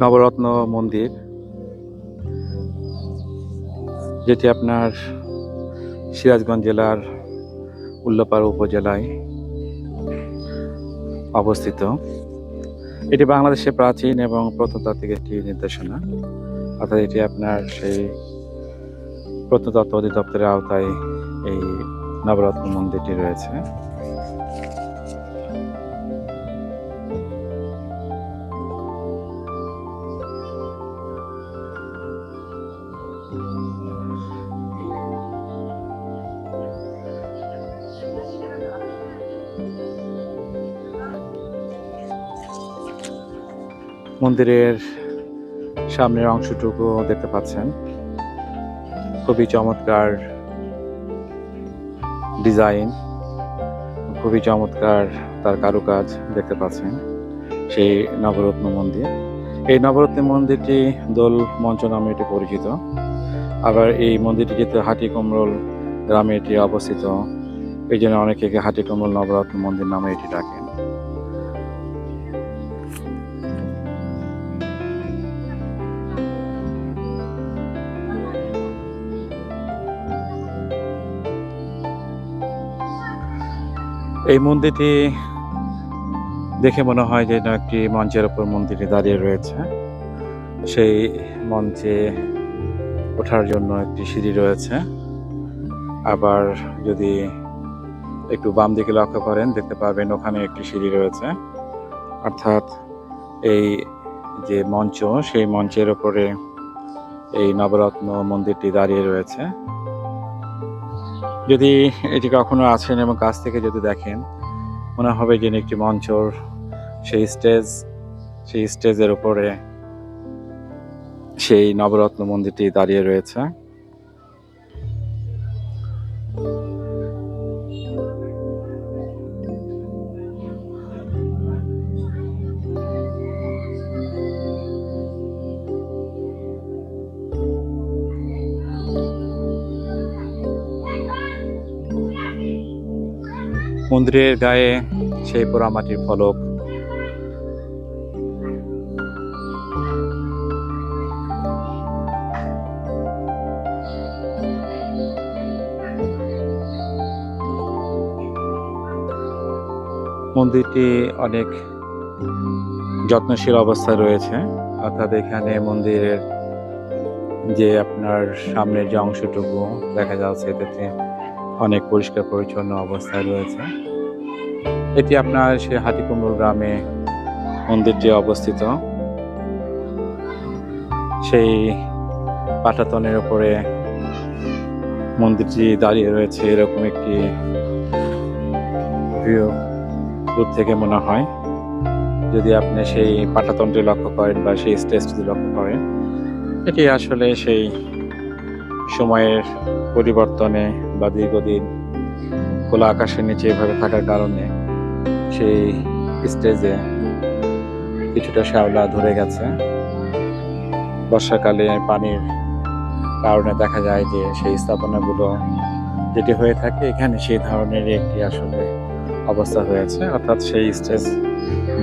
নবরত্ন মন্দির, যেটি আপনার সিরাজগঞ্জ জেলার উল্লাপাড়া উপজেলায় অবস্থিত। এটি বাংলাদেশের প্রাচীন এবং প্রত্নতাত্ত্বিক একটি নির্দেশনা অর্থাৎ এটি আপনার সেই প্রত্নতত্ত্ব অধিদপ্তরের আওতায় এই নবরত্ন মন্দিরটি রয়েছে। মন্দিরের সামনের অংশটুকু দেখতে পাচ্ছেন। খুবই চমৎকার ডিজাইন, খুবই চমৎকার তার কারুকাজ দেখতে পাচ্ছেন সেই নবরত্ন মন্দির। এই নবরত্ন মন্দিরটি দোল মঞ্চ নামে এটি পরিচিত। আবার এই মন্দিরটি যেহেতু হাটি কুমরোল গ্রামে এটি অবস্থিত, এই জন্য অনেকে হাটি কুমরোল নবরত্ন মন্দির নামে এটি ডাকেন এই মন্দিরটি দেখে মনে হয় যে একটি মঞ্চের ওপর মন্দিরটি দাঁড়িয়ে রয়েছে। সেই মঞ্চে ওঠার জন্য একটি সিঁড়ি রয়েছে। আবার যদি একটু বাম দিকে লক্ষ্য করেন, দেখতে পাবেন ওখানে একটি সিঁড়ি রয়েছে। অর্থাৎ এই যে মঞ্চ, সেই মঞ্চের ওপরে এই নবরত্ন মন্দিরটি দাঁড়িয়ে রয়েছে। যদি এটি কখনো আছেন এবং কাছ থেকে যদি দেখেন, মনে হবে যেন একটি মঞ্চর, সেই স্টেজ, সেই স্টেজের উপরে সেই নবরত্ন মন্দিরটি দাঁড়িয়ে রয়েছে। মন্দিরের গায়ে সেই পোড়ামাটির ফলক। মন্দিরটি অনেক যত্নশীল অবস্থায় রয়েছে। অর্থাৎ এখানে মন্দিরের যে আপনার সামনের যে অংশটুকু দেখা যাচ্ছে, এটাতে অনেক পরিষ্কার পরিচ্ছন্ন অবস্থায় রয়েছে। এটি আপনার সে হাটিকুমরুল গ্রামে মন্দিরটি অবস্থিত। সেই পাটাতনের উপরে মন্দিরটি দাঁড়িয়ে রয়েছে এরকম একটি ভিউ দূর থেকে মনে হয়। যদি আপনি সেই পাটাতনটি লক্ষ্য করেন বা সেই স্টেজটি লক্ষ্য করেন, এটি আসলে সেই সময়ের পরিবর্তনে বা দীর্ঘদিন খোলা আকাশের নিচে এভাবে থাকার কারণে সেই স্টেজে কিছুটা শ্যাওলা ধরে গেছে। বর্ষাকালে পানির কারণে দেখা যায় যে সেই স্থাপনাগুলো যেটি হয়ে থাকে এখানে সেই ধরনের একটি আসলে অবস্থা হয়েছে। অর্থাৎ সেই স্টেজ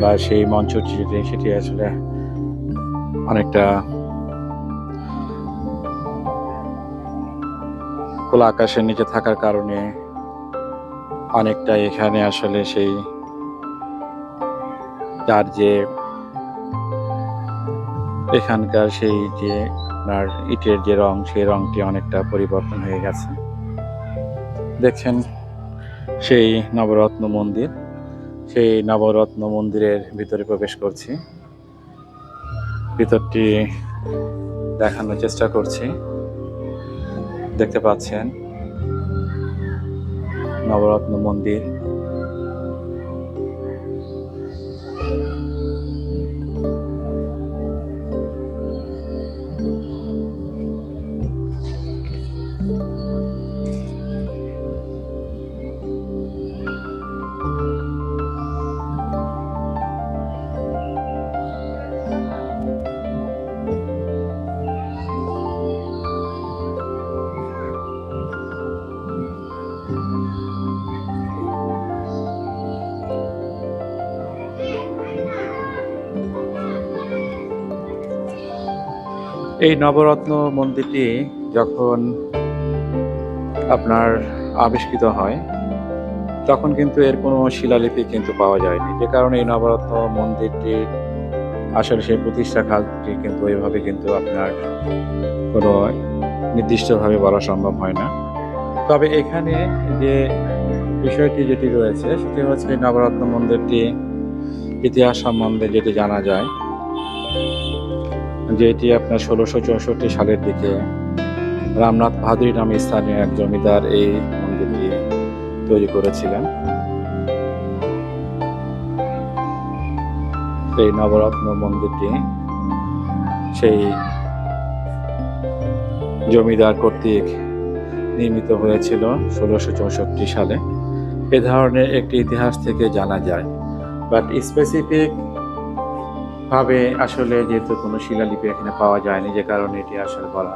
বা সেই মঞ্চটি সেটি আসলে অনেকটা খোলা আকাশের নিচে থাকার কারণে অনেকটা এখানে আসলে সেই তার যে এখানকার সেই যে আপনার ইটের যে রং, সেই রংটি অনেকটা পরিবর্তন হয়ে গেছে। দেখছেন সেই নবরত্ন মন্দির। সেই নবরত্ন মন্দিরের ভিতরে প্রবেশ করছি। ভিতরটি দেখানোর চেষ্টা করছি। দেখতে পাচ্ছেন নবরত্ন মন্দির। এই নবরত্ন মন্দিরটি যখন আপনার আবিষ্কৃত হয়, তখন কিন্তু এর কোনো শিলালিপি কিন্তু পাওয়া যায়নি। যে কারণে এই নবরত্ন মন্দিরটির আসলে সেই প্রতিষ্ঠা কালটি কিন্তু ওইভাবে কিন্তু আপনার কোনো নির্দিষ্টভাবে বলা সম্ভব হয় না। তবে এখানে যে বিষয়টি যেটি রয়েছে, সেটি হচ্ছে নবরত্ন মন্দিরটি ইতিহাস সম্বন্ধে যেটি জানা যায় যে এটি আপনার ষোলোশো চৌষট্টি সালের দিকে রামনাথ ভাদুরী নামে স্থানীয় এক জমিদার এই মন্দিরটি তৈরি করেছিলেন। এই নবরত্ন মন্দিরটি সেই জমিদার কর্তৃক নির্মিত হয়েছিল ষোলোশো চৌষট্টি সালে। এ ধরনের একটি ইতিহাস থেকে জানা যায়। বাট স্পেসিফিক ভাবে আসলে যেহেতু কোনো শিলালিপি এখানে পাওয়া যায়নি, যে কারণে এটি আসলে বলা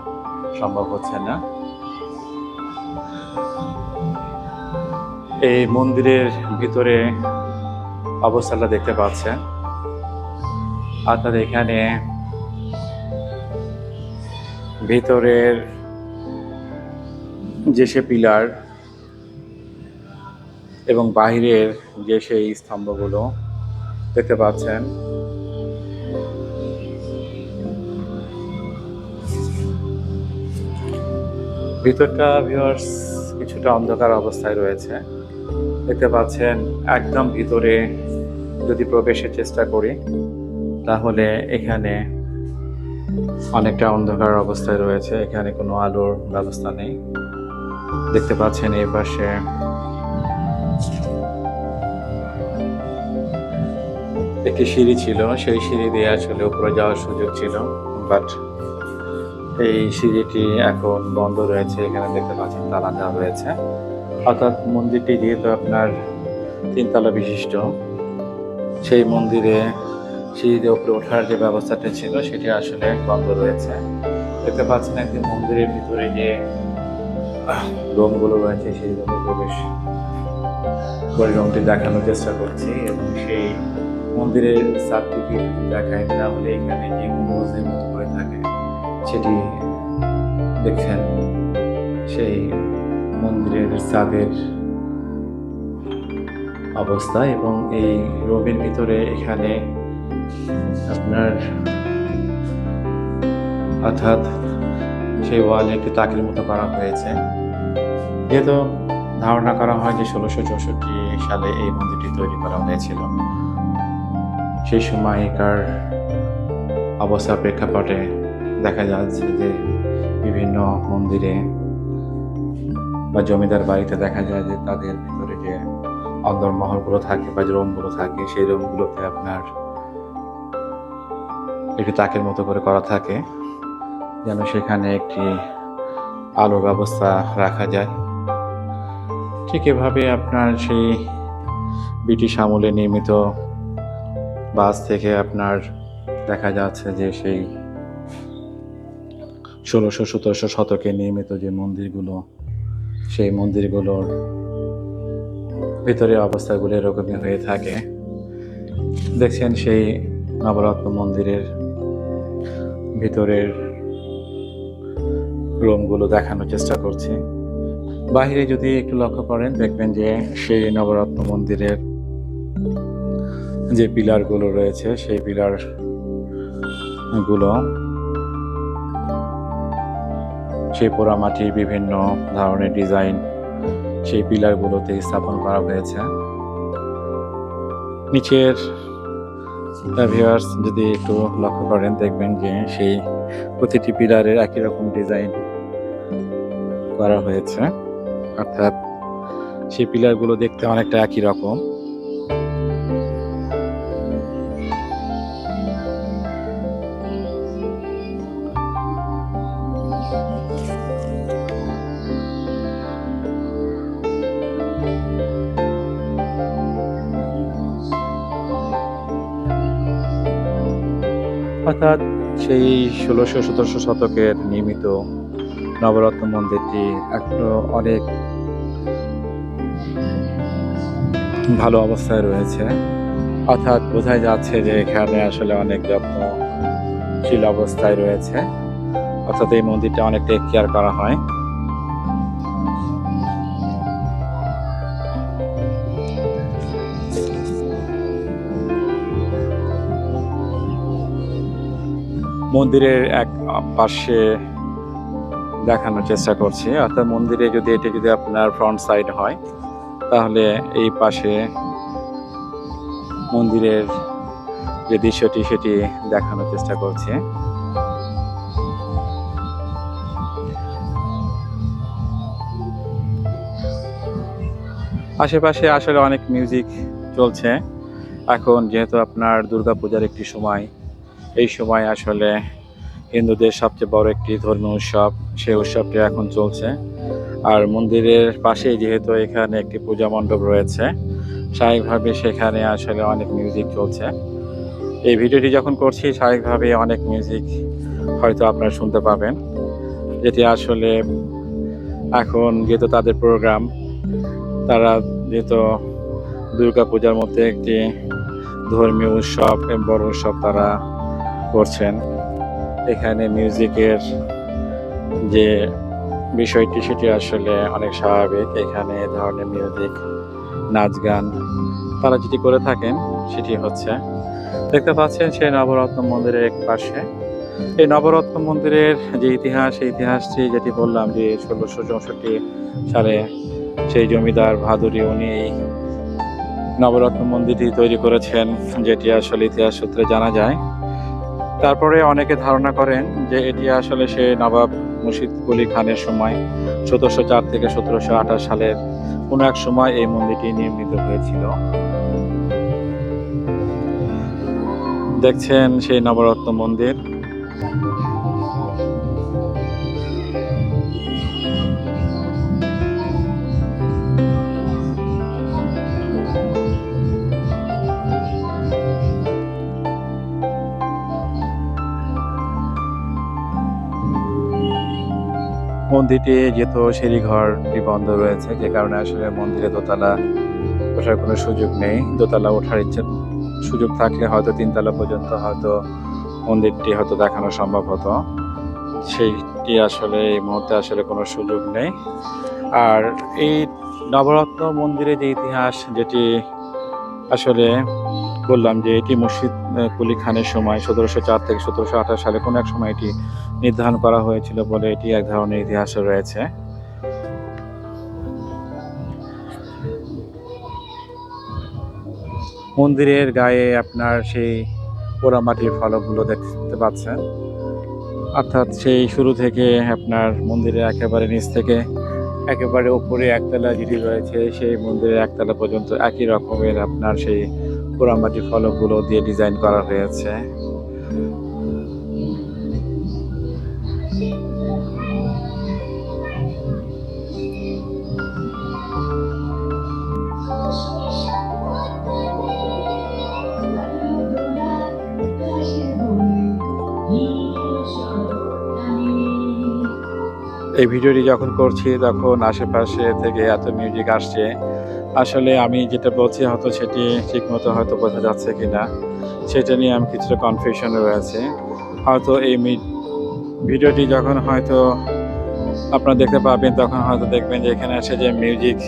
সম্ভব হচ্ছে না। এই মন্দিরের ভিতরে অবস্থাটা দেখতে পাচ্ছেন। অর্থাৎ এখানে ভিতরের যে সে পিলার এবং বাহিরের যে সেই স্তম্ভগুলো দেখতে পাচ্ছেন। ভিতরটা ভিউয়ার্স কিছুটা অন্ধকার অবস্থায় রয়েছে। দেখতে পাচ্ছেন একদম ভিতরে যদি প্রবেশের চেষ্টা করি, তাহলে এখানে অনেকটা অন্ধকার অবস্থায় রয়েছে। এখানে কোনো আলোর ব্যবস্থা নেই। দেখতে পাচ্ছেন এই পাশে একটি সিঁড়ি ছিল। সেই সিঁড়ি দিয়ে আসলে উপরে যাওয়ার সুযোগ ছিল বাট এই সিঁড়িটি এখন বন্ধ রয়েছে, এখানে দেখতে পাচ্ছেন তালা দেওয়া রয়েছে। অর্থাৎ মন্দিরটি যেহেতু আপনার তিনতলা বিশিষ্ট, সেই মন্দিরে সিঁড়িতে উপরে ওঠার যে ব্যবস্থাটা ছিল, সেটি আসলে বন্ধ রয়েছে। দেখতে পাচ্ছেন একটি মন্দিরের ভিতরে যে রুমগুলো রয়েছে, সেই রুমে প্রবেশ করে রুমটি দেখানোর চেষ্টা করছি এবং সেই মন্দিরের যদি দেখায়, তাহলে এখানে যে গম্বুজের মতো সেটি দেখছেন সেই মন্দিরের ছাদের অবস্থা এবং এই রুমের ভিতরে এখানে আপনার অর্থাৎ সেই ওয়ালে একটি তাকের মতো করা হয়েছে। যেহেতু ধারণা করা হয় যে ষোলোশো চৌষট্টি সালে এই মন্দিরটি তৈরি করা হয়েছিল। সেই সময়কার অবস্থার প্রেক্ষাপটে দেখা যাচ্ছে যে বিভিন্ন মন্দিরে বা জমিদার বাড়িতে দেখা যায় যে তাদের ভিতরে যে অন্দরমহলগুলো থাকে বা যে রুমগুলো থাকে, সেই রুমগুলোতে আপনার একটি তাকের মতো করে করা থাকে, যেন সেখানে একটি আলোর ব্যবস্থা রাখা যায়। ঠিক এভাবে আপনার সেই ব্রিটিশ আমলে নির্মিত বাস থেকে আপনার দেখা যাচ্ছে যে সেই ষোলোশো সতেরোশো শতকে নির্মিত যে মন্দিরগুলো, সেই মন্দিরগুলোর ভিতরে অবস্থাগুলো এরকমই হয়ে থাকে। দেখছেন সেই নবরত্ন মন্দিরের ভিতরের রুমগুলো দেখানোর চেষ্টা করছি। বাহিরে যদি একটু লক্ষ্য করেন, দেখবেন যে সেই নবরত্ন মন্দিরের যে পিলারগুলো রয়েছে, সেই পিলারগুলো সেই পোড়ামাটির বিভিন্ন ধরনের ডিজাইন সেই পিলারগুলোতে স্থাপন করা হয়েছে। নিচের ভিউয়ার্স যদি একটু লক্ষ্য করেন, দেখবেন যে সেই প্রতিটি পিলারের একই রকম ডিজাইন করা হয়েছে। অর্থাৎ সেই পিলারগুলো দেখতে অনেকটা একই রকম। অর্থাৎ সেই ষোলোশো সতেরোশো শতকের নির্মিত নবরত্ন মন্দিরটি এখনও অনেক ভালো অবস্থায় রয়েছে। অর্থাৎ বোঝাই যাচ্ছে যে এখানে আসলে অনেক যত্নশীল অবস্থায় রয়েছে। অর্থাৎ এই মন্দিরটা অনেক টেক কেয়ার করা হয়। মন্দিরের এক পাশে দেখানোর চেষ্টা করছি। অর্থাৎ মন্দিরে যদি এটি যদি আপনার ফ্রন্ট সাইড হয়, তাহলে এই পাশে মন্দিরের যে দৃশ্যটি সেটি দেখানোর চেষ্টা করছি। আশেপাশে আসলে অনেক মিউজিক চলছে। এখন যেহেতু আপনার দুর্গাপূজার একটি সময় এই সময় আসলে হিন্দুদের সবচেয়ে বড় একটি ধর্মীয় উৎসব, সেই উৎসবটি এখন চলছে। আর মন্দিরের পাশেই যেহেতু এখানে একটি পূজা মণ্ডপ রয়েছে, স্বাভাবিকভাবে সেখানে আসলে অনেক মিউজিক চলছে। এই ভিডিওটি যখন করছি, স্বাভাবিকভাবে অনেক মিউজিক হয়তো আপনারা শুনতে পাবেন। যেটি আসলে এখন যেহেতু তাদের প্রোগ্রাম তারা যেহেতু দুর্গা পূজার মধ্যে একটি ধর্মীয় উৎসব, বড় উৎসব তারা করছেন। এখানে মিউজিকের যে বিষয়টি, সেটি আসলে অনেক স্বাভাবিক। এখানে ধরনের মিউজিক, নাচ, গান তারা যেটি করে থাকেন, সেটি হচ্ছে। দেখতে পাচ্ছেন সেই নবরত্ন মন্দিরের এক পাশে। এই নবরত্ন মন্দিরের যে ইতিহাস, সেই ইতিহাসটি যেটি বললাম যে ষোলোশো চৌষট্টি সালে সেই জমিদার ভাদুরী উনি এই নবরত্ন মন্দিরটি তৈরি করেছেন, যেটি আসলে ইতিহাস সূত্রে জানা যায়। তারপরে অনেকে ধারণা করেন যে এটি আসলে সে নবাব মুর্শিদ কুলি খানের সময়, সতেরোশো চার থেকে সতেরোশো আঠাশ সালের কোনো এক সময় এই মন্দিরটি নির্মিত হয়েছিল। দেখছেন সেই নবরত্ন মন্দির। মন্দিরটি যেহেতু সিঁড়ি ঘরটি বন্ধ রয়েছে, যে কারণে আসলে মন্দিরে দোতলা ওঠার কোনো সুযোগ নেই। দোতলা ওঠার ইচ্ছে, সুযোগ থাকলে হয়তো তিনতলা পর্যন্ত হয়তো মন্দিরটি হয়তো দেখানো সম্ভব হতো। সেইটি আসলে এই মুহূর্তে আসলে কোনো সুযোগ নেই। আর এই নবরত্ন মন্দিরের যে ইতিহাস, যেটি আসলে বললাম যে এটি মুর্শিদ কুলি খানের সময় সতেরোশো চার থেকে সতেরোশো আঠাশ সালে কোনো এক সময় এটি নির্ধারণ করা হয়েছিল বলে এটি এক ধরনের ইতিহাস রয়েছে। মন্দিরের গায়ে আপনার সেই পোড়ামাটির ফলকগুলো দেখতে পাচ্ছেন। অর্থাৎ সেই শুরু থেকে আপনার মন্দিরের একেবারে নিচ থেকে একেবারে উপরে একতলা যেটি রয়েছে, সেই মন্দিরের একতলা পর্যন্ত একই রকমের আপনার সেই পোড়ামাটির ফলকগুলো দিয়ে ডিজাইন করা হয়েছে। এই ভিডিওটি যখন করছি, তখন আশেপাশে থেকে এত মিউজিক আসছে আসলে আমি যেটা বলছি হয়তো সেটি ঠিকমতো হয়তো বোঝা যাচ্ছে কি না সেটা নিয়ে আমি কিছুটা কনফিউশনে রয়েছে। হয়তো এই ভিডিওটি যখন হয়তো আপনারা দেখতে পাবেন, তখন হয়তো দেখবেন যে এখানে এসে যে মিউজিক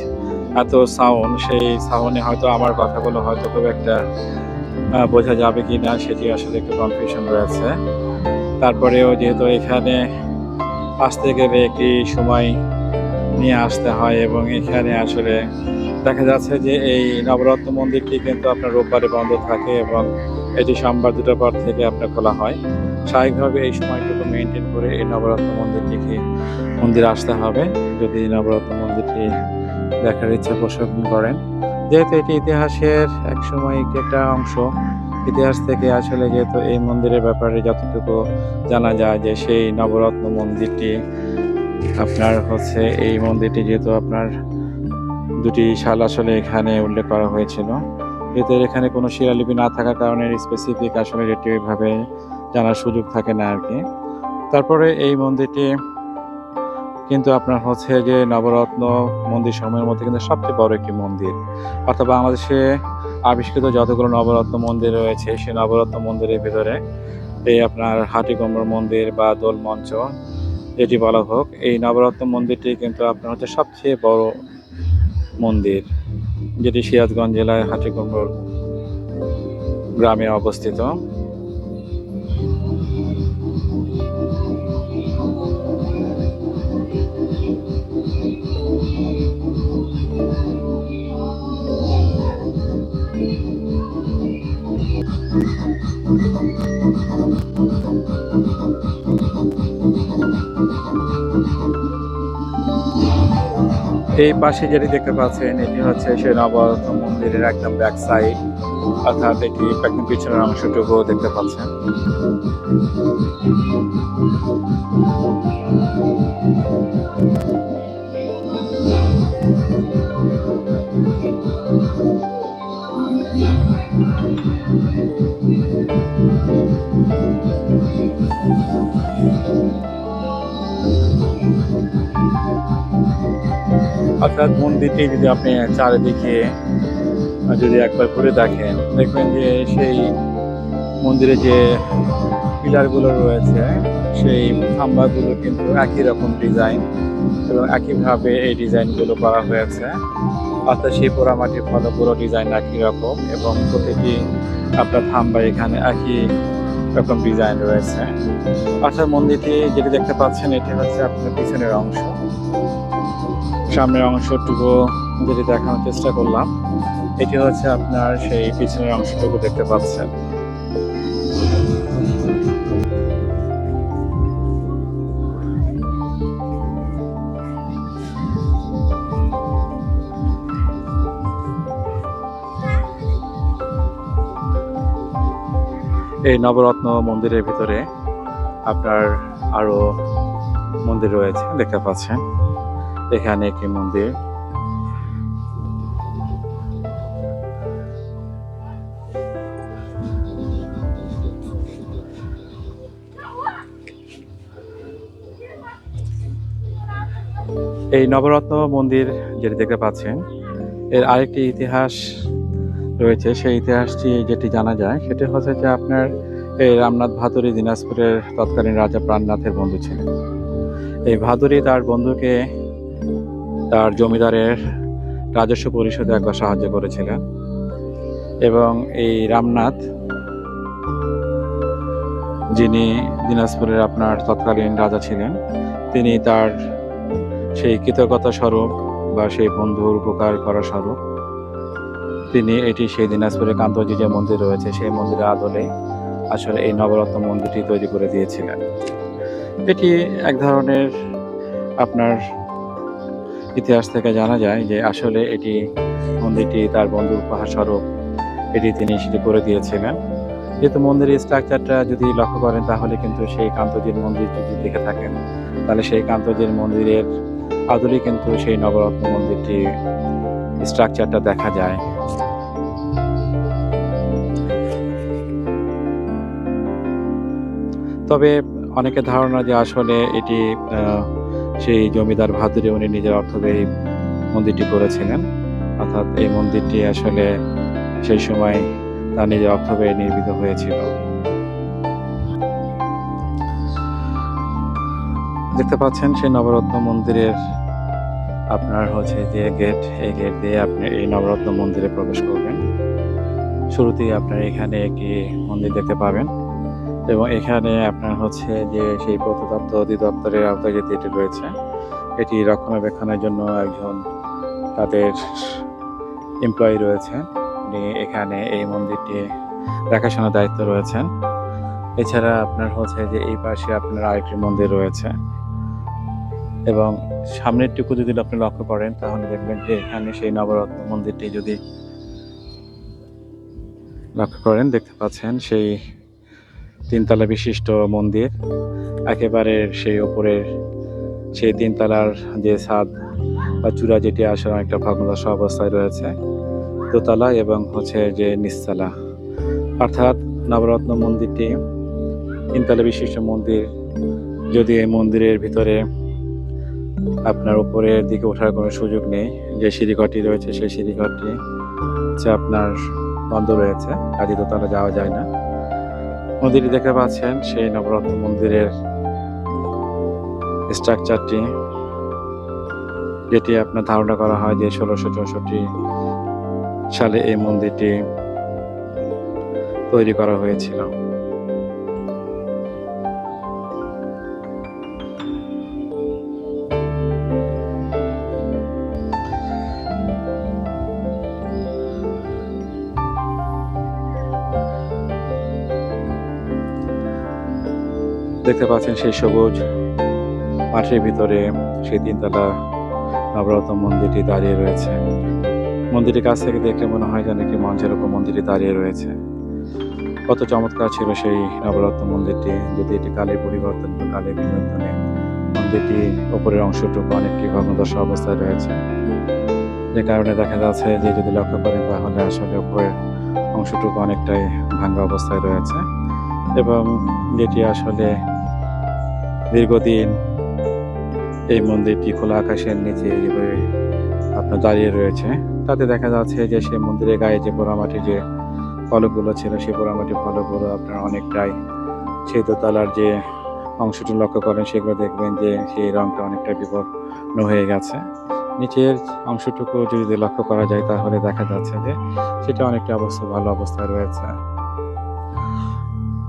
এত সাউন্ড সেই সাউন্ডে হয়তো আমার কথাগুলো হয়তো খুব একটা বোঝা যাবে কি না সেটি আসলে একটু কনফিউশন রয়েছে। তারপরেও যেহেতু এখানে আসতে গেলে একটি সময় নিয়ে আসতে হয় এবং এখানে আসলে দেখা যাচ্ছে যে এই নবরত্ন মন্দিরটি কিন্তু আপনার রোববারে বন্ধ থাকে এবং এটি সোমবার দুটো পর থেকে আপনার খোলা হয়। স্বাভাবিকভাবে এই সময়টুকু মেনটেন করে এই নবরত্ন মন্দিরটিকে মন্দির আসতে হবে। যদি নবরত্ন মন্দিরটি দেখার ইচ্ছা পোষণ করেন। যেহেতু এটি ইতিহাসের এক সময় একটি একটা অংশ, ইতিহাস থেকে আসলে যেহেতু এই মন্দিরের ব্যাপারে যতটুকু জানা যায় যে সেই নবরত্ন মন্দিরটি আপনার হচ্ছে এই মন্দিরটি যেহেতু আপনার দুটি শাল আসলে এখানে উল্লেখ করা হয়েছিল। এর এখানে কোনো শিলালিপি না থাকার কারণে স্পেসিফিক আসলে এটি ওইভাবে জানার সুযোগ থাকে না আর কি তারপরে এই মন্দিরটি কিন্তু আপনার হচ্ছে যে নবরত্ন মন্দির সময়ের মধ্যে কিন্তু সবচেয়ে বড় একটি মন্দির। অর্থাৎ বাংলাদেশে আবিষ্কৃত যতগুলো নবরত্ন মন্দির রয়েছে, সেই নবরত্ন মন্দিরের ভিতরে এই আপনার হাটিগম্বর মন্দির বা দোল মঞ্চ যেটি বলা হোক, এই নবরত্ন মন্দিরটি কিন্তু আপনার হচ্ছে সবচেয়ে বড় মন্দির যেটি সিরাজগঞ্জ জেলায় হাটিকুমড় গ্রামে অবস্থিত। এই পাশে যেটি দেখতে পাচ্ছেন, এটি হচ্ছে সেই নবরত্ন মন্দিরের একদম ব্যাক সাইড অর্থাৎ এটি একদম পিছনের অংশটুকু দেখতে পাচ্ছেন। অর্থাৎ মন্দিরটি যদি আপনি চারিদিকে যদি একবার ঘুরে দেখেন, দেখবেন যে সেই মন্দিরে যে পিলারগুলো রয়েছে, সেই খাম্বাগুলো কিন্তু একই রকম ডিজাইন এবং একইভাবে এই ডিজাইনগুলো করা হয়েছে। অর্থাৎ সেই পোড়ামাটির ফলগুলো ডিজাইন একই রকম এবং প্রতিটি আপনার থাম্বা এখানে একই রকম ডিজাইন রয়েছে। আচ্ছা মন্দিরটি যেটি দেখতে পাচ্ছেন, এটি হচ্ছে আপনার পিছনের অংশ। সামনের অংশটুকু যেটি দেখানোর চেষ্টা করলাম, এটি হচ্ছে আপনার সেই পিছনের অংশটুকু দেখতে পাচ্ছেন। এই নবরত্ন মন্দিরের ভিতরে আপনার আরও মন্দির রয়েছে, দেখতে পাচ্ছেন। এখানে একটি মন্দির। এই নবরত্ন মন্দির যেটি দেখতে পাচ্ছেন, এর আরেকটি ইতিহাস রয়েছে, সেই ইতিহাসটি যেটি জানা যায়, সেটি হচ্ছে যে আপনার এই রামনাথ ভাদুরী দিনাজপুরের তৎকালীন রাজা প্রাণনাথের বন্ধু ছিলেন। এই ভাদুরী তার বন্ধুকে তার জমিদারের রাজস্ব পরিষদে একবার সাহায্য করেছিলেন এবং এই রামনাথ যিনি দিনাজপুরের আপনার তৎকালীন রাজা ছিলেন, তিনি তার সেই কৃতজ্ঞতা স্বরূপ বা সেই বন্ধুর উপকার করা স্বরূপ তিনি এটি সেই দিনাজপুরে কান্তজি যে মন্দির রয়েছে, সেই মন্দিরের আদলে আসলে এই নবরত্ন মন্দিরটি তৈরি করে দিয়েছিলেন। এটি এক ধরনের আপনার ইতিহাস থেকে জানা যায় যে আসলে এটি মন্দিরটি তার বন্ধু উপহার স্বরূপ এটি তিনি সেটি করে দিয়েছিলেন। যেহেতু মন্দিরের স্ট্রাকচারটা যদি লক্ষ্য করেন, তাহলে কিন্তু সেই কান্তজির মন্দির যদি দেখে থাকেন, তাহলে সেই কান্তজির মন্দিরের আদলে কিন্তু সেই নবরত্ন মন্দিরটি স্ট্রাকচারটা দেখা যায়। তবে অনেকের ধারণা যে আসলে এটি সেই জমিদার ভাদুরী উনি নিজের অর্থ ব্যয় মন্দিরটি করেছিলেন। অর্থাৎ এই মন্দিরটি আসলে সেই সময় তার নিজের অর্থ ব্যয় নির্মিত হয়েছিল। দেখতে পাচ্ছেন সেই নবরত্ন মন্দিরের আপনার হচ্ছে যে গেট এই গেট দিয়ে আপনি এই নবরত্ন মন্দিরে প্রবেশ করবেন। শুরুতেই আপনার এখানে একটি মন্দির দেখতে পাবেন। এবং এখানে আপনার হচ্ছে যে সেই প্রত্নতত্ত্ব অধিদপ্তরের আওতায় যেটি এটি রয়েছে, এটি রক্ষণাবেক্ষণের জন্য একজন তাদের এমপ্লয়ি রয়েছে উনি এখানে এই মন্দিরটি দেখাশোনার দায়িত্ব রয়েছেন। এছাড়া আপনার হচ্ছে যে এই পাশে আপনার আরেকটি মন্দির রয়েছে। এবং সামনেরটুকু যদি আপনি লক্ষ্য করেন, তাহলে দেখবেন যে এখানে সেই নবরত্ন মন্দিরটি যদি লক্ষ্য করেন, দেখতে পাচ্ছেন সেই তিনতলা বিশিষ্ট মন্দির, একেবারে সেই উপরের সেই তিনতলার যে ছাদ বা চূড়া যেটি আসলে অনেকটা ভগ্নদশা অবস্থায় রয়েছে, দোতলা এবং হচ্ছে যে নিচতলা। অর্থাৎ নবরত্ন মন্দিরটি, তিনতলা বিশিষ্ট মন্দির, যদি এই মন্দিরের ভিতরে আপনার উপরের দিকে ওঠার কোনো সুযোগ নেই, যে সিঁড়িঘরটি রয়েছে সেই সিঁড়িঘরটি হচ্ছে আপনার বন্ধ রয়েছে কাজে দোতলা যাওয়া যায় না। মন্দিরটি দেখতে পাচ্ছেন, সেই নবরত্ন মন্দিরের স্ট্রাকচারটি যেটি আপনার ধারণা করা হয় যে ষোলোশো চৌষট্টি সালে এই মন্দিরটি তৈরি করা হয়েছিল। দেখতে পাচ্ছেন সেই সবুজ মাঠের ভিতরে সেই তিনতলা নবরত্ন মন্দিরটি দাঁড়িয়ে রয়েছে। মন্দিরের কাছ থেকে দেখলে মনে হয় যেন একটি মঞ্চের উপর মন্দিরটি দাঁড়িয়ে রয়েছে। কত চমৎকার ছিল সেই নবরত্ন মন্দিরটি, যদি এটি কালের পরিবর্তন বা কালের বিবর্তনে মন্দিরটি উপরের অংশটুকু অনেকটি ভগ্নদশা অবস্থায় রয়েছে। যে কারণে দেখা যাচ্ছে যে যদি লক্ষ্য করেন তাহলে আসলে ওপরের অংশটুকু অনেকটাই ভাঙ্গা অবস্থায় রয়েছে। এবং যেটি আসলে দীর্ঘদিন এই মন্দিরটি খোলা আকাশের নিচে যেভাবে আপনার দাঁড়িয়ে রয়েছে, তাতে দেখা যাচ্ছে যে সেই মন্দিরের গায়ে যে পোড়ামাটি যে ফলকগুলো ছিল, সেই পোড়ামাটি ফলকগুলো আপনার অনেকটাই সেই দোতলার যে অংশটি লক্ষ্য করেন, সেগুলো দেখবেন যে সেই রংটা অনেকটা বিবর্ণ হয়ে গেছে। নিচের অংশটুকু যদি লক্ষ্য করা যায়, তাহলে দেখা যাচ্ছে যে সেটা অনেকটা অবস্থা, ভালো অবস্থায় রয়েছে।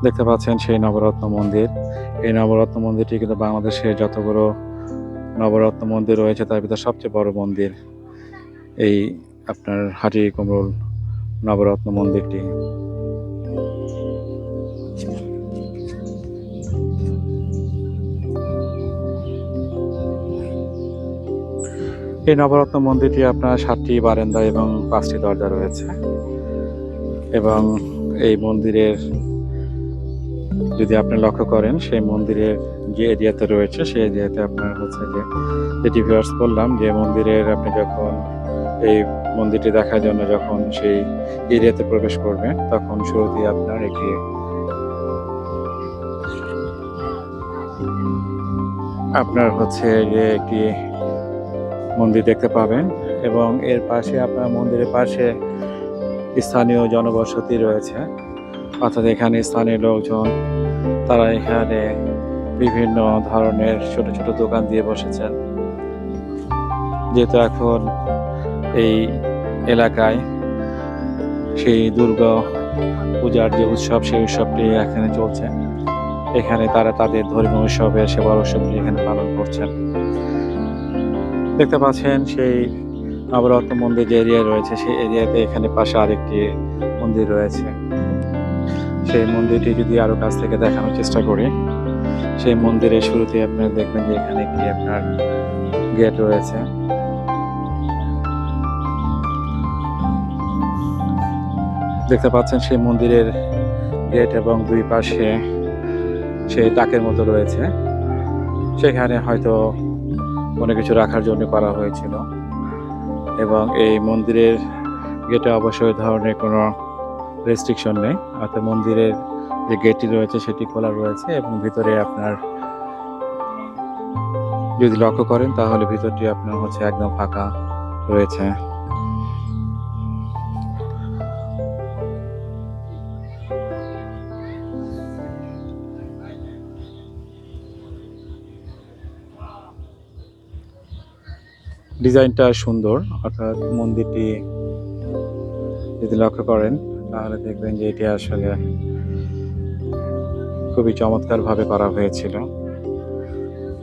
দেখতে পাচ্ছেন সেই নবরত্ন মন্দির। এই নবরত্ন মন্দিরটি কিন্তু বাংলাদেশের যতগুলো নবরত্ন মন্দির রয়েছে, তার ভিতরে সবচেয়ে বড় মন্দির এই আপনার হাটি কুমরুল নবরত্ন মন্দিরটি। এই নবরত্ন মন্দিরটি আপনার সাতটি বারান্দা এবং পাঁচটি দরজা রয়েছে এবং এই মন্দিরের যদি আপনি লক্ষ্য করেন, সেই মন্দিরের যে এরিয়াতে রয়েছে, সেই এরিয়াতে আপনার হচ্ছে যে যেটি ভিউয়ার্স করলাম যে মন্দিরের আপনি যখন এই মন্দিরটি দেখার জন্য যখন সেই এরিয়াতে প্রবেশ করবেন, তখন শুরুতেই আপনার একটি আপনার হচ্ছে যে একটি মন্দির দেখতে পাবেন এবং এর পাশে আপনার মন্দিরের পাশে স্থানীয় জনবসতি রয়েছে। অর্থাৎ এখানে স্থানীয় লোকজন তারা এখানে বিভিন্ন ধরনের ছোট ছোট দোকান দিয়ে বসেছেন। যেহেতু এখন এই এলাকায় সেই দুর্গা পূজার যে উৎসব, সেই উৎসবটি এখানে চলছে। এখানে তারা তাদের ধর্মীয় উৎসবের সেবার উৎসবটি এখানে পালন করছেন। দেখতে পাচ্ছেন সেই নবরত্ন মন্দির যে এরিয়া রয়েছে, সেই এরিয়াতে এখানে পাশে আরেকটি মন্দির রয়েছে। সেই মন্দিরটি যদি আরও কাছ থেকে দেখানোর চেষ্টা করি, সেই মন্দিরের শুরুতে আপনারা দেখবেন যে এখানে একটি আপনার গেট রয়েছে। দেখতে পাচ্ছেন সেই মন্দিরের গেট এবং দুই পাশে সেই তাকের মতো রয়েছে। সেখানে হয়তো কোনো কিছু রাখার জন্য করা হয়েছিল। এবং এই মন্দিরের গেটে অবশ্যই ধরনের কোনো রেস্ট্রিকশন নেই। অর্থাৎ মন্দিরের যে গেটটি রয়েছে, সেটি খোলা রয়েছে এবং ভিতরে আপনার যদি লক্ষ্য করেন, তাহলে ভিতরটি আপনার হচ্ছে একদম ফাঁকা রয়েছে। ডিজাইনটা সুন্দর, অর্থাৎ মন্দিরটি যদি লক্ষ্য করেন তাহলে দেখবেন যে এটি আসলে খুবই চমৎকার ভাবে করা হয়েছিল।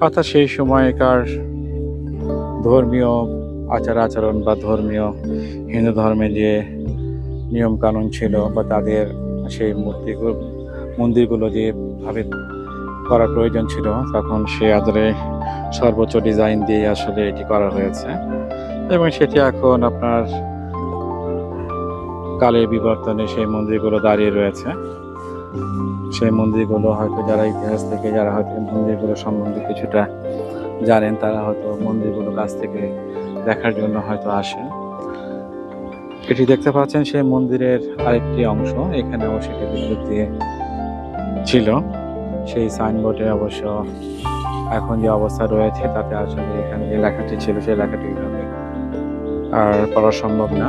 অর্থাৎ সেই সময়কার ধর্মীয় আচার আচরণ বা ধর্মীয় হিন্দু ধর্মে যে নিয়ম কানুন ছিল বা তাদের সেই মূর্তিগুলো, মন্দিরগুলো যেভাবে করা প্রয়োজন ছিল, তখন সে আদরে সর্বোচ্চ ডিজাইন দিয়ে আসলে এটি করা হয়েছে। এবং সেটি এখন আপনার কালের বিবর্তনে সেই মন্দিরগুলো দাঁড়িয়ে রয়েছে। সেই মন্দিরগুলো হয়তো যারা ইতিহাস থেকে, যারা হয়তো মন্দিরগুলো সম্বন্ধে কিছুটা জানেন, তারা হয়তো মন্দিরগুলো কাছ থেকে দেখার জন্য হয়তো আসেন। এটি দেখতে পাচ্ছেন সেই মন্দিরের আরেকটি অংশ। এখানে একটি বিদ্যুৎ দিয়ে ছিল। সেই সাইনবোর্ডে অবশ্য এখন যে অবস্থা রয়েছে, তাতে আসলে এখানে যে লেখাটি ছিল, সেই লেখাটি আর পড়া সম্ভব না।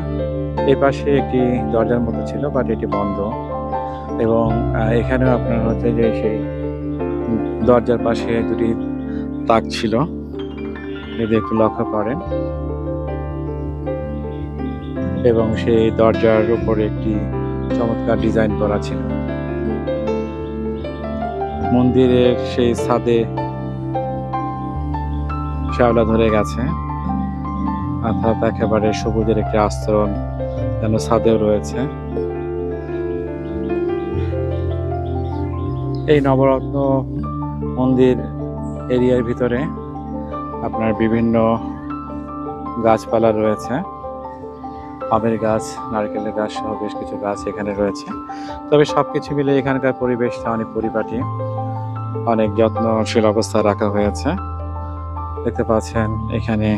এই পাশে একটি দরজার মতো ছিল বাট এটি বন্ধ। এবং আহ, এখানেও আপনার হচ্ছে যে সেই দরজার পাশে দুটি তাক ছিল। যদি একটু লক্ষ্য করেন। এবং সেই দরজার উপরে একটি চমৎকার ডিজাইন করা ছিল। মন্দিরের সেই ছাদে শ্যাওলা ধরে গেছে। অর্থাৎ একেবারে সবুজের একটি আস্তরণ। যেন ছাদেও রয়েছে। এই নবরত্ন মন্দির এরিয়ার ভিতরে আপনার বিভিন্ন গাছপালা রয়েছে। আমের গাছ, নারকেলের গাছ সহ বেশ কিছু গাছ এখানে রয়েছে। তবে সব কিছু মিলে এখানকার পরিবেশটা অনেক পরিপাটি, অনেক যত্নশীল অবস্থায় রাখা হয়েছে। দেখতে পাচ্ছেন, এখানে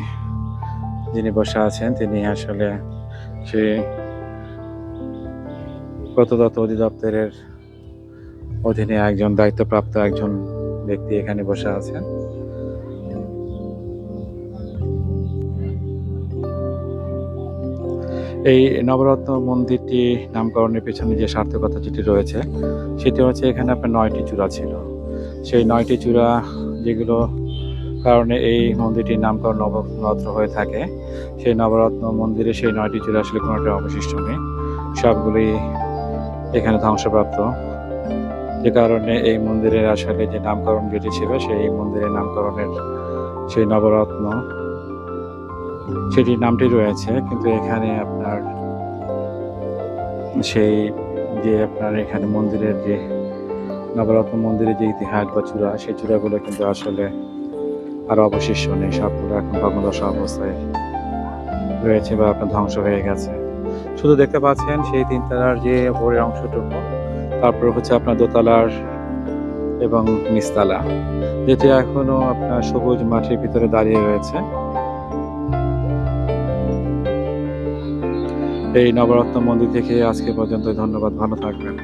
যিনি বসে আছেন, তিনি আসলে সে প্রত্নতত্ত্ব অধিদপ্তরের অধীনে একজন দায়িত্বপ্রাপ্ত একজন ব্যক্তি এখানে বসে আছেন এই নবরত্ন মন্দিরটি নামকরণের পেছনে যে সার্থকতা যেটি রয়েছে, সেটি হচ্ছে এখানে আপনার নয়টি চূড়া ছিল। সেই নয়টি চূড়া যেগুলো কারণে এই মন্দিরটির নামকরণ নবরত্ন হয়ে থাকে। সেই নবরত্ন মন্দিরে সেই নয়টি চূড়া আসলে কোনোটা অবশিষ্ট নেই। সবগুলি এখানে ধ্বংসপ্রাপ্ত। যে কারণে এই মন্দিরের আসলে যে নামকরণ যেটি ছিল, সেই মন্দিরের নামকরণের সেই নবরত্ন, সেটির নামটি রয়েছে। কিন্তু এখানে আপনার সেই যে আপনার এখানে মন্দিরের যে নবরত্ন মন্দিরের যে ইতিহাস বা চূড়া, সেই চূড়াগুলো কিন্তু আসলে আর অবশিষ্ট নেই সবগুলো এখন ভগ্নদশা অবস্থায় রয়েছে বা আপনার ধ্বংস হয়ে গেছে। শুধু দেখতে পাচ্ছেন সেই তিনতলার যে উপরের অংশটুকু, তারপর হচ্ছে আপনার দোতলার এবং নিচতলা, যেটি এখনও আপনার সবুজ মাঠের ভিতরে দাঁড়িয়ে রয়েছে। এই নবরত্ন মন্দির থেকে আজকে পর্যন্ত ধন্যবাদ, ভালো থাকবেন।